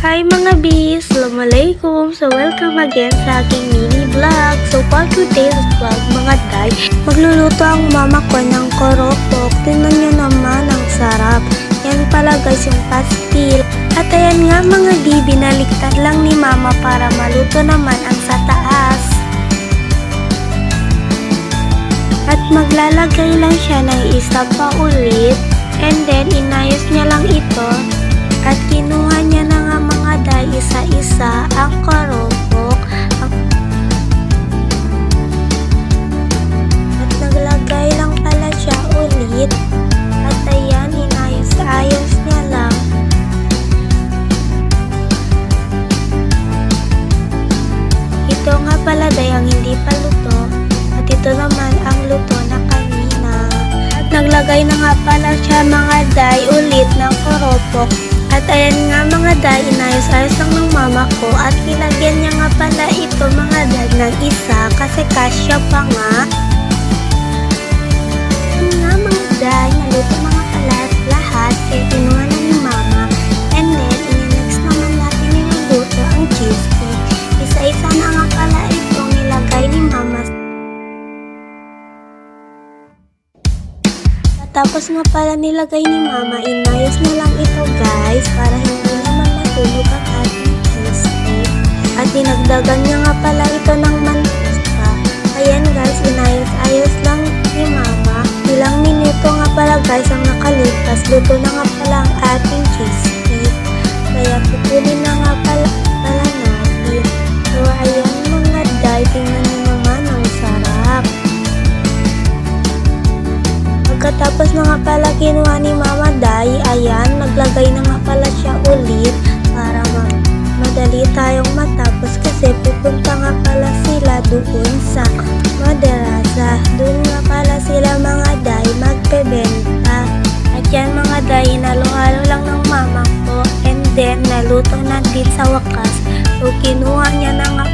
Hi mga bis! Assalamualaikum! So welcome again sa aking mini vlog. So for today's vlog mga day, magluluto ang mama ko ng koropok. Tingnan nyo naman ang sarap. Yan pala guys yung pastil. At ayan nga mga di, binaliktad lang ni mama para maluto naman ang sa taas. At maglalagay lang siya ng isa pa ulit. And then, inayos nga pala siya mga day ulit ng koropok. At ayan nga mga day, inayos-ayos lang ng mama ko. At kinagyan niya nga pala ito mga day ng isa kasi kasya pa nga. Tapos nga pala nilagay ni mama, inayos na lang ito guys para hindi naman nasunog ang ating cheesecake. At dinagdagan niya nga pala ito ng mantika. Ayan guys, inayos-ayos lang ni mama. Ilang minuto nga pala guys ang nakalipas. Luto na nga Pagkatapos na nga pala kinuha ni Mama Day, ayan, naglagay na nga pala siya ulit para ma- madali tayong matapos kasi pupunta nga pala sila doon sa madarasa. Doon nga pala sila mga Day magpebenta. At yan mga Day, inalo-halo lang ng mama ko and then naluto na din sa wakas. So kinuha niya na nga